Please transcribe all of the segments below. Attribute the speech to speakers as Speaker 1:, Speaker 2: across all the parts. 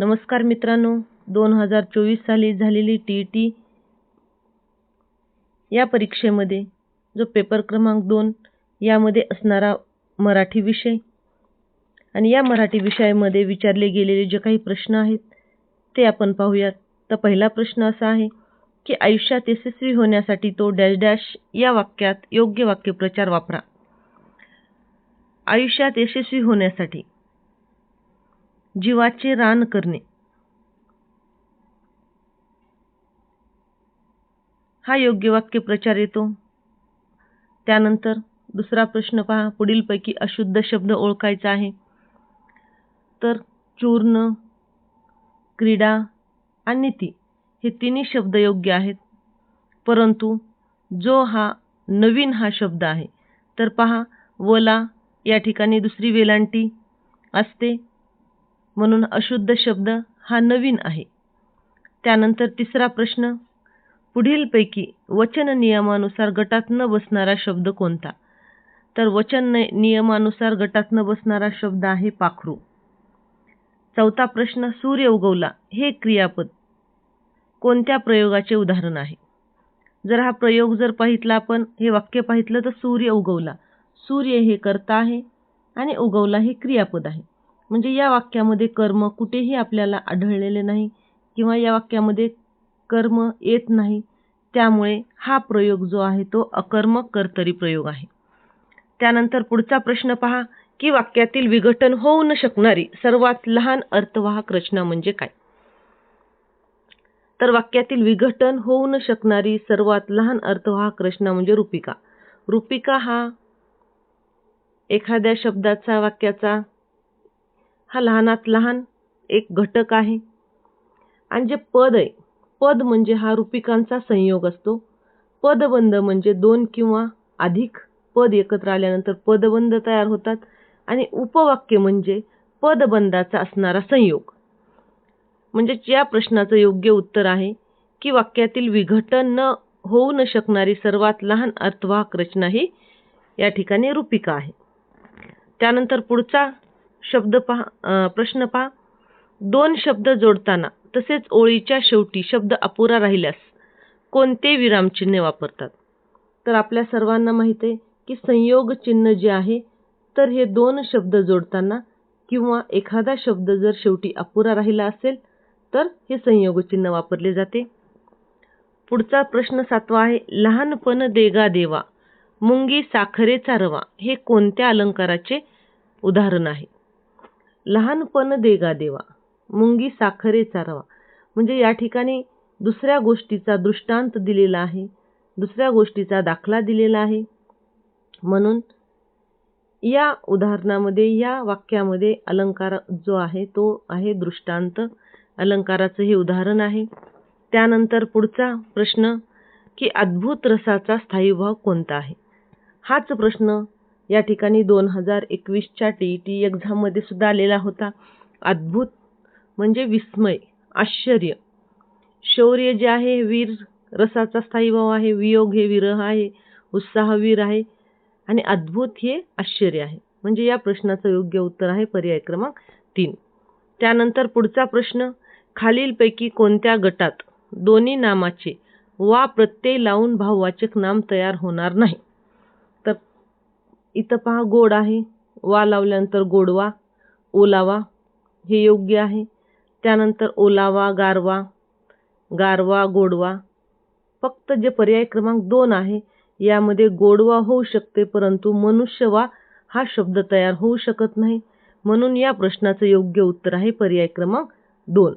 Speaker 1: नमस्कार मित्रांनो दोन हजार चोवीस साली झालेली टी टी या परीक्षेमध्ये जो पेपर क्रमांक दोन यामध्ये असणारा मराठी विषय आणि या मराठी विषयामध्ये विचारले गेलेले जे काही प्रश्न आहेत ते आपण पाहूयात. तर पहिला प्रश्न असा आहे की आयुष्यात यशस्वी होण्यासाठी तो डॅश डॅश या वाक्यात योग्य वाक्यप्रचार वापरा. आयुष्यात यशस्वी होण्यासाठी जीवाचे रान करणे. हा योग्य वाक्यप्रचार येतो. त्यानंतर दुसरा प्रश्न पहा. पुढीलपैकी अशुद्ध शब्द ओळखायचा आहे. तर चूर्ण क्रीडा आणि नीती हे तिन्ही शब्द योग्य आहेत. परंतु जो हा नवीन हा शब्द आहे तर पहा वला या ठिकाणी दुसरी वेलांटी असते. म्हणून अशुद्ध शब्द हा नवीन आहे. त्यानंतर तिसरा प्रश्न पुढीलपैकी वचन नियमानुसार गटात न बसणारा शब्द कोणता? तर वचन नियमानुसार गटात न बसणारा शब्द आहे पाखरू. चौथा प्रश्न सूर्य उगवला हे क्रियापद कोणत्या प्रयोगाचे उदाहरण आहे? जर हा प्रयोग जर पाहितला आपण हे वाक्य पाहितलं तर सूर्य उगवला. सूर्य हे कर्ता आहे आणि उगवला हे क्रियापद आहे. म्हणजे या वाक्यामध्ये कर्म कुठेही आपल्याला आढळलेले नाही किंवा या वाक्यामध्ये कर्म येत नाही त्यामुळे हा प्रयोग जो आहे तो अकर्मक कर्तरी प्रयोग आहे. त्यानंतर पुढचा प्रश्न पहा की वाक्यातील विघटन होऊ न शकणारी सर्वात लहान अर्थवाहक रचना म्हणजे काय? तर वाक्यातील विघटन होऊ न शकणारी सर्वात लहान अर्थवाहक रचना म्हणजे रूपिका. रूपिका हा एखाद्या शब्दाचा वाक्याचा हा लहानात लहान एक घटक आहे. आणि जे पद आहे पद म्हणजे हा रूपिकांचा संयोग असतो. पदबंध म्हणजे दोन किंवा अधिक पद एकत्र आल्यानंतर पदबंध तयार होतात. आणि उपवाक्य म्हणजे पदबंधाचा असणारा संयोग. म्हणजे या प्रश्नाचं योग्य उत्तर आहे की वाक्यातील विघटन न होऊ न शकणारी सर्वात लहान अर्थवाहक रचना ही या ठिकाणी रूपिका आहे. त्यानंतर पुढचा शब्द पहा प्रश्न पहा. दोन शब्द जोडताना तसेच ओळीच्या शेवटी शब्द अपुरा राहिल्यास कोणते विरामचिन्ह वापरतात? तर आपल्या सर्वांना माहिती आहे की संयोग चिन्ह जे आहे तर हे दोन शब्द जोडताना किंवा एखादा शब्द जर शेवटी अपुरा राहिला असेल तर हे संयोग चिन्ह वापरले जाते. पुढचा प्रश्न सातवा आहे लहानपण देगा देवा मुंगी साखरेचा रवा हे कोणत्या अलंकाराचे उदाहरण आहे? लहानपण देगा देवा मुंगी साखरे चारवा म्हणजे या ठिकाणी दुसऱ्या गोष्टीचा दृष्टांत दिलेला आहे दुसऱ्या गोष्टीचा दाखला दिलेला आहे. म्हणून या उदाहरणामध्ये या वाक्यामध्ये अलंकार जो आहे तो आहे दृष्टांत. अलंकाराचं हे उदाहरण आहे. त्यानंतर पुढचा प्रश्न की अद्भुत रसाचा स्थायीभाव कोणता आहे? हाच प्रश्न या ठिकाणी दोन हजार एकवीसच्या टी ई टी एक्झाममध्ये सुद्धा आलेला होता. अद्भुत म्हणजे विस्मय आश्चर्य. शौर्य जे आहे वीर रसाचा स्थायीभाव आहे वियोग हे विरह आहे उत्साह वीर आहे आणि अद्भुत हे आश्चर्य आहे. म्हणजे या प्रश्नाचं योग्य उत्तर आहे पर्याय क्रमांक तीन. त्यानंतर पुढचा प्रश्न खालीलपैकी कोणत्या गटात दोन्ही नामाचे वा प्रत्यय लावून भाववाचक नाम तयार होणार नाही? इथं पहा गोड आहे. वा लावल्यानंतर गोडवा ओलावा हे योग्य आहे. त्यानंतर ओलावा गारवा गारवा गोडवा. फक्त जे पर्याय क्रमांक दोन आहे यामध्ये गोडवा होऊ शकते परंतु मनुष्यवा हा शब्द तयार होऊ शकत नाही. म्हणून या प्रश्नाचं योग्य उत्तर आहे पर्याय क्रमांक दोन.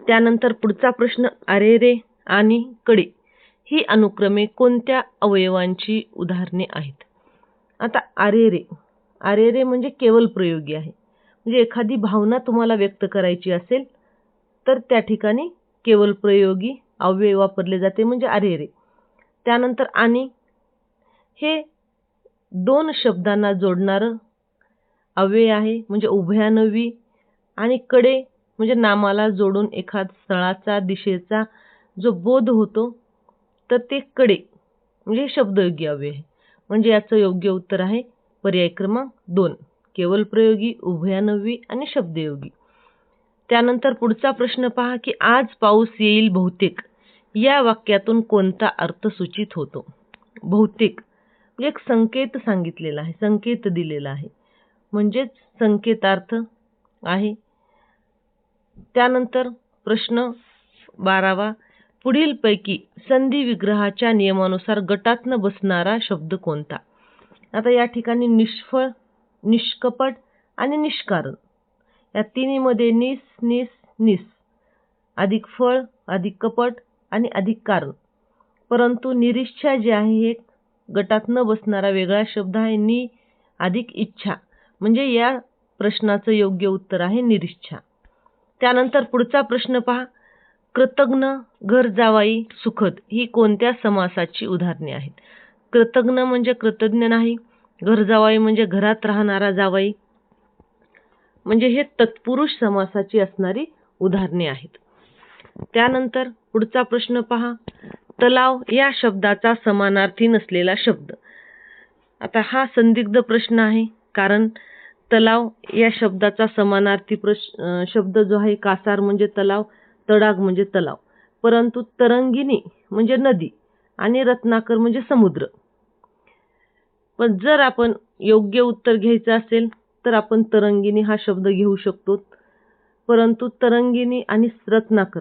Speaker 1: त्यानंतर पुढचा प्रश्न अरेरे आणि कडे. ही अनुक्रमे कोणत्या अवयवांची उदाहरणे आहेत? आता आरेरे. आरेरे म्हणजे केवल प्रयोगी आहे. म्हणजे एखादी भावना तुम्हाला व्यक्त करायची असेल तर त्या ठिकाणी केवल प्रयोगी अव्यय वापरले जाते म्हणजे आरेरे. त्यानंतर आणि. हे दोन शब्दांना जोडणारं अव्यय आहे म्हणजे उभयानवी आणि कडे म्हणजे नामाला जोडून एखाद स्थळाचा दिशेचा जो बोध होतो तर ते कडे म्हणजे शब्दयोगी अव्यय आहे. म्हणजे याचं योग्य उत्तर आहे पर्याय क्रमांक दोन केवल प्रयोगी उभयानवी आणि शब्दयोगी. त्यानंतर पुढचा प्रश्न पहा की आज पाऊस येईल बहुतेक. या वाक्यातून कोणता अर्थ सूचित होतो? बहुतेक. म्हणजे एक संकेत सांगितलेला आहे संकेत दिलेला आहे. म्हणजेच संकेतार्थ आहे. त्यानंतर प्रश्न बारावा पुढीलपैकी संधी विग्रहाच्या नियमानुसार गटातनं बसणारा शब्द कोणता? आता या ठिकाणी निष्फळ निष्कपट आणि निष्कारण. या तिन्हीमध्ये निस निस निस. अधिक फळ अधिक कपट आणि अधिक कारण. परंतु निरीच्छा जे आहे हे गटात न बसणारा वेगळा शब्द आहे नि अधिक इच्छा. म्हणजे या प्रश्नाचं योग्य उत्तर आहे निरीच्छा त्यानंतर पुढचा प्रश्न पहा. कृतज्ञ घर जावाई सुखद ही कोणत्या समासाची उदाहरणे आहेत? कृतज्ञ म्हणजे कृतज्ञ नाही घर जावाई म्हणजे घरात राहणारा जावाई. म्हणजे हे तत्पुरुष समासाची असणारी उदाहरणे आहेत. त्यानंतर पुढचा प्रश्न पहा. तलाव या शब्दाचा समानार्थी नसलेला शब्द. आता हा संदिग्ध प्रश्न आहे कारण तलाव या शब्दाचा समानार्थी प्रश्न शब्द जो आहे कासार म्हणजे तलाव. तडाग म्हणजे तलाव परंतु तरंगिणी म्हणजे नदी आणि रत्नाकर म्हणजे समुद्र. पण जर आपण योग्य उत्तर घ्यायचं असेल तर आपण तरंगिणी हा शब्द घेऊ शकतो. परंतु तरंगिणी आणि रत्नाकर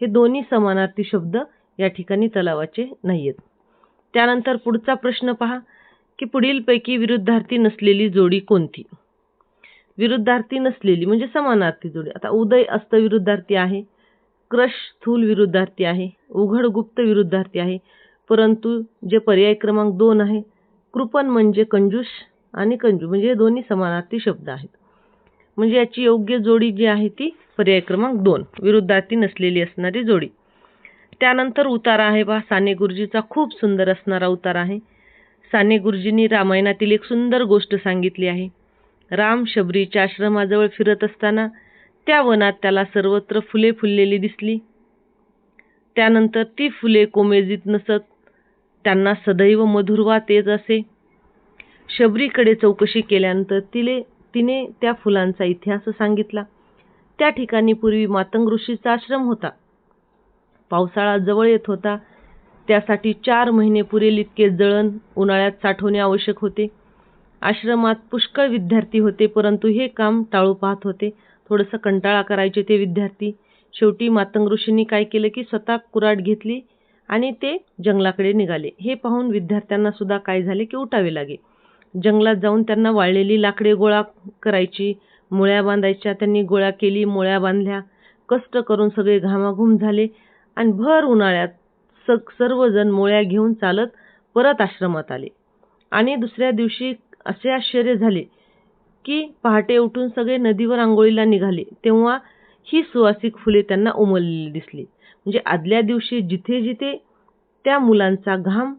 Speaker 1: हे दोन्ही समानार्थी शब्द या ठिकाणी तलावाचे नाही आहेत त्यानंतर पुढचा प्रश्न पहा की पुढीलपैकी विरुद्धार्थी नसलेली जोडी कोणती? विरुद्धार्थी नसलेली म्हणजे समानार्थी जोडी. आता उदय अस्त विरुद्धार्थी आहे. क्रश स्थूल विरुद्धार्थी आहे उघड गुप्त विरुद्धार्थी आहे. परंतु जे पर्याय क्रमांक दोन आहे कृपण म्हणजे कंजूष आणि कंजू म्हणजे हे दोन्ही समानार्थी शब्द आहेत. म्हणजे याची योग्य जोडी जी आहे ती पर्याय क्रमांक दोन विरुद्धार्थी नसलेली असणारी जोडी. त्यानंतर उतारा आहे बा साने गुरुजीचा खूप सुंदर असणारा उतारा आहे. साने गुरुजींनी रामायणातील एक सुंदर गोष्ट सांगितली आहे. राम शबरीच्या आश्रमाजवळ फिरत असताना त्या वनात त्याला सर्वत्र फुले फुललेली दिसली. त्यानंतर ती फुले कोमेजीत नसत त्यांना सदैव मधुरवात येत असे. शबरीकडे चौकशी केल्यानंतर तिले तिने त्या फुलांचा इतिहास सांगितला. त्या ठिकाणी पूर्वी मातंग ऋषीचा आश्रम होता. पावसाळा जवळ येत होता. त्यासाठी चार महिने पुरेल इतके जळण उन्हाळ्यात साठवणे आवश्यक होते. आश्रमात पुष्कळ विद्यार्थी होते परंतु हे काम टाळू पाहत होते. थोडंसं कंटाळा करायचे ते विद्यार्थी. शेवटी मातंग ऋषींनी काय केलं की स्वतः कुराड घेतली आणि ते जंगलाकडे निघाले. हे पाहून विद्यार्थ्यांना सुद्धा काय झाले की उठावे लागे. जंगलात जाऊन त्यांना वाळलेली लाकडे गोळा करायची मुळ्या बांधायच्या त्यांनी गोळा केली मुळ्या बांधल्या. कष्ट करून सगळे घामाघूम झाले आणि भर उन्हाळ्यात सग सर्वजण मुळ्या घेऊन चालत परत आश्रमात आले. आणि दुसऱ्या दिवशी असे आश्चर्य झाले की पहाटे उठून सगळे नदीवर आंघोळीला निघाले तेव्हा ही सुवासिक फुले त्यांना उमललेली दिसली. म्हणजे आदल्या दिवशी जिथे जिथे त्या मुलांचा घाम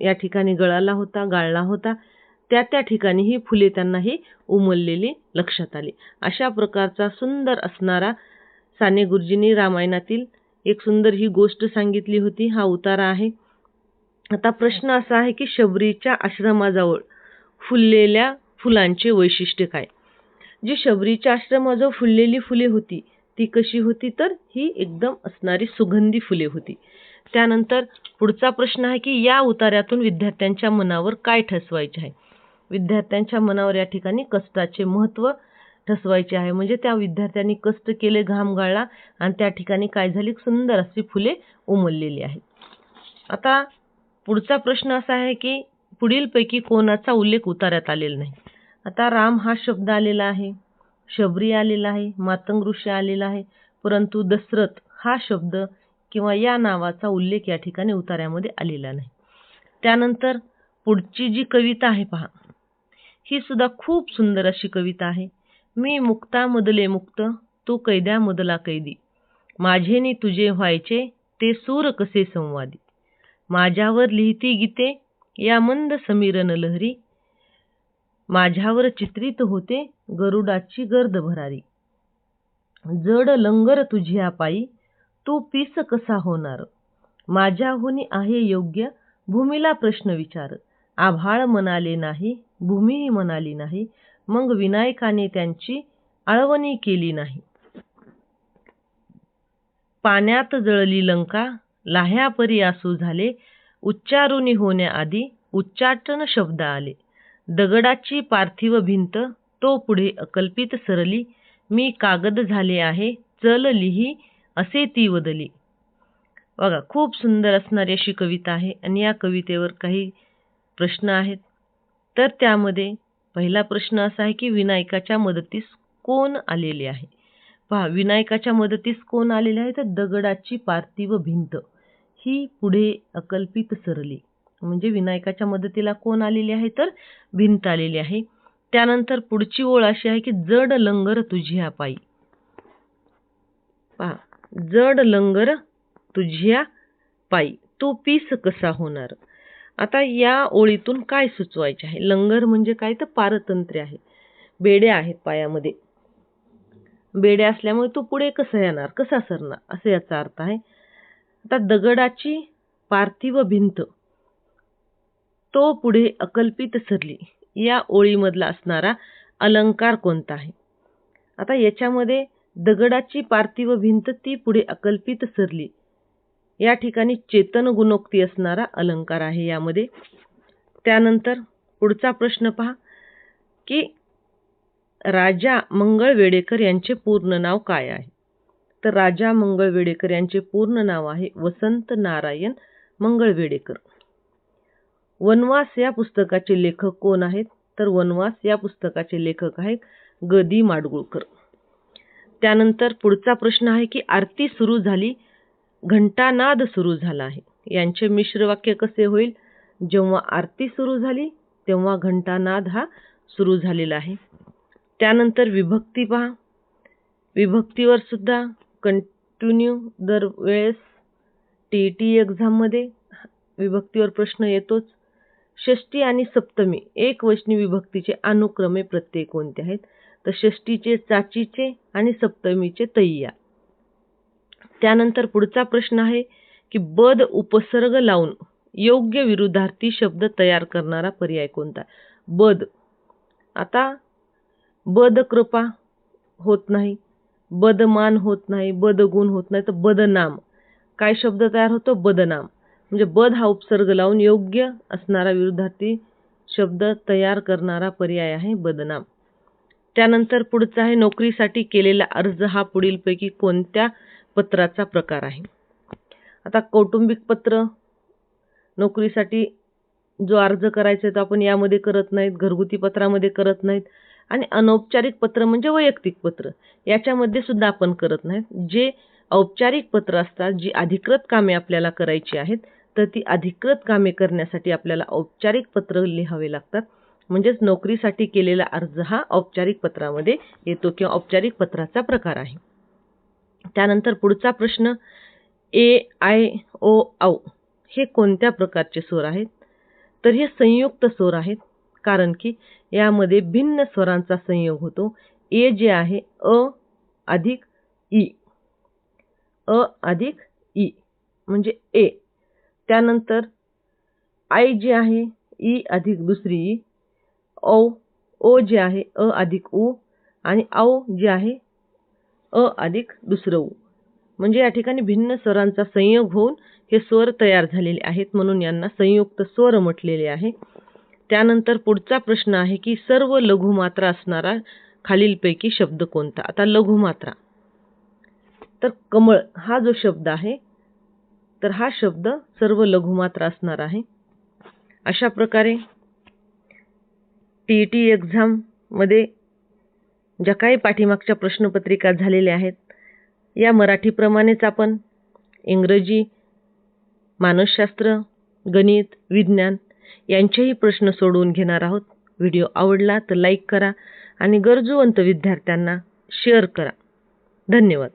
Speaker 1: या ठिकाणी गळाला होता गाळला होता त्या त्या ठिकाणी ही फुले त्यांनाही उमललेली लक्षात आली. अशा प्रकारचा सुंदर असणारा साने गुरुजींनी रामायणातील एक सुंदर ही गोष्ट सांगितली होती. हा उतारा आहे. आता प्रश्न असा आहे की शबरीच्या आश्रमाजवळ फुललेल्या फुलांचे वैशिष्ट्य काय? जी शबरीच्या आश्रमाजवळ फुललेली फुले होती ती कशी होती तर? ही एकदम असणारी सुगंधी फुले होती. त्यानंतर पुढचा प्रश्न आहे की या उतार्यातून विद्यार्थ्यांच्या मनावर काय ठसवायचे आहे? विद्यार्थ्यांच्या मनावर या ठिकाणी कष्टाचे महत्त्व ठसवायचे आहे. म्हणजे त्या विद्यार्थ्यांनी कष्ट केले घाम गाळला आणि त्या ठिकाणी काय झाली? सुंदर अशी फुले उमललेली आहेत. आता पुढचा प्रश्न असा आहे की पुढीलपैकी कोणाचा उल्लेख उतार्यात आलेला नाही. आता राम हा शब्द आलेला आहे. शबरी आलेला आहे. मातंग ऋषी आलेला आहे. परंतु दशरथ हा शब्द किंवा या नावाचा उल्लेख या ठिकाणी उतार्यामध्ये आलेला नाही. त्यानंतर पुढची जी कविता आहे पहा. ही सुद्धा खूप सुंदर अशी कविता आहे. मी मुक्ता मदले मुक्त तू कैद्या मदला कैदी. माझेनी तुझे व्हायचे ते सूर कसे संवादी. माझ्यावर लिहिती गीते या मंद समीरन लहरी. माझ्यावर चित्रित होते गरुडाची गर्द भरारी. जड लंगर तुझ्या पायी तू पीस कसा होणार? माझ्याहुनी आहे योग्य भूमीला प्रश्न विचार. आभाळ म्हणाले नाही भूमीही म्हणाली नाही मग विनायकाने त्यांची आळवणी केली नाही. पाण्यात जळली लंका लाह्यापरी आसू झाले उच्चारुनी होण्याआधी उच्चाटन शब्द आले. दगडाची पार्थिव भिंत तो पुढे अकल्पित सरली मी कागद झाले आहे चल लिही असे ती वदली. बघा खूप सुंदर असणारी अशी कविता आहे आणि या कवितेवर काही प्रश्न आहेत. तर त्यामध्ये पहिला प्रश्न असा आहे की विनायकाच्या मदतीस कोण आलेले आहे? पहा विनायकाच्या मदतीस कोण आलेले आहे? तर दगडाची पार्थिव भिंत. ही पुढे अकल्पित सरली. म्हणजे विनायकाच्या मदतीला कोण आलेली आहे तर भिंत आलेली आहे. त्यानंतर पुढची ओळ अशी आहे की जड लंगर तुझ्या पायी. पहा जड लंगर तुझ्या पायी. तो पीस कसा होणार? आता या ओळीतून काय सुचवायचे आहे? लंगर म्हणजे काय? तर पारतंत्र्य आहे. बेड्या आहेत पायामध्ये. बेड्या असल्यामुळे तो पुढे कसा येणार? कसा सरणार? असं याचा अर्थ आहे. आता दगडाची पार्थिव भिंत. तो पुढे अकल्पित सरली. या ओळीमधला असणारा अलंकार कोणता आहे? आता याच्यामध्ये दगडाची पार्थिव भिंत ती पुढे अकल्पित सरली. या ठिकाणी चेतन गुणोक्ती असणारा अलंकार आहे यामध्ये. त्यानंतर पुढचा प्रश्न पहा की राजा मंगळ वेडेकर यांचे पूर्ण नाव काय आहे? तर राजा मंगळ वेडेकर यांचे पूर्ण नाव आहे वसंत नारायण मंगळ वेडेकर वनवास या पुस्तकाचे लेखक कोण आहेत? तर वनवास या पुस्तकाचे लेखक आहेत ग दी माडगुळकर. त्यानंतर पुढचा प्रश्न आहे की आरती सुरू झाली घंटानाद सुरू झाला आहे. यांचे मिश्र वाक्य कसे होईल? जेव्हा आरती सुरू झाली तेव्हा घंटानाद हा सुरू झालेला आहे. त्यानंतर विभक्ती पहा. विभक्तीवर सुद्धा कंटिन्यू दरवेळेस टी ई टी एक्झाममध्ये विभक्तीवर प्रश्न येतोच. षष्टी आणि सप्तमी एक वैष्णवी विभक्तीचे अनुक्रमे प्रत्यय कोणते आहेत? तर षष्टीचे चाचीचे आणि सप्तमीचे तय्या त्यानंतर पुढचा प्रश्न आहे की बद उपसर्ग लावून योग्य विरुद्धार्थी शब्द तयार करणारा पर्याय कोणता? बद आता बद कृपा होत नाही बदमान होत नाही बदगुण होत नाही तर बदनाम. काय शब्द तयार होतो? बदनाम. म्हणजे बद हा उपसर्ग लावून योग्य असणारा विरुद्धार्थी शब्द तयार करणारा पर्याय आहे बदनाम. त्यानंतर पुढचा आहे नोकरीसाठी केलेला अर्ज हा पुढीलपैकी कोणत्या पत्राचा प्रकार आहे? आता कौटुंबिक पत्र नोकरीसाठी जो अर्ज करायचा आहे तो आपण यामध्ये करत नाहीत घरगुती पत्रामध्ये करत नाहीत आणि अनौपचारिक पत्र म्हणजे वैयक्तिक पत्र याच्यामध्ये सुद्धा आपण करत नाहीत. जे औपचारिक पत्र असतात जी अधिकृत कामे आपल्याला करायची आहेत तर ती अधिकृत कामे करण्यासाठी आपल्याला औपचारिक पत्र लिहावे लागतात. म्हणजेच नोकरीसाठी केलेला अर्ज हा औपचारिक पत्रामध्ये येतो किंवा औपचारिक पत्राचा प्रकार आहे. त्यानंतर पुढचा प्रश्न ए आय ओ औ हे कोणत्या प्रकारचे स्वर आहेत? तर हे संयुक्त स्वर आहेत कारण की यामध्ये भिन्न स्वरांचा संयोग होतो. ए जे आहे अ अधिक ई. अ अधिक ई. म्हणजे ए. त्यानंतर आय जी आहे ई अधिक दुसरी ई औ ओ जे आहे अ अधिक उ आणि औ जे आहे अ अधिक दुसरं उ. म्हणजे या ठिकाणी भिन्न स्वरांचा संयोग होऊन हे स्वर तयार झालेले आहेत म्हणून यांना संयुक्त स्वर म्हटलेले आहे. त्यानंतर पुढचा प्रश्न आहे की सर्व लघुमात्रा असणारा खालीलपैकी शब्द कोणता? आता लघुमात्रा. तर कमळ हा जो शब्द आहे तर हा शब्द सर्व लघुमात्र असणार आहे. अशा प्रकारे टी ई टी एक्झाममध्ये ज्या काही पाठीमागच्या प्रश्नपत्रिका झालेल्या आहेत या मराठीप्रमाणेच आपण इंग्रजी मानसशास्त्र गणित विज्ञान यांचेही प्रश्न सोडवून घेणार आहोत. व्हिडिओ आवडला तर लाईक करा आणि गरजूवंत विद्यार्थ्यांना शेअर करा. धन्यवाद.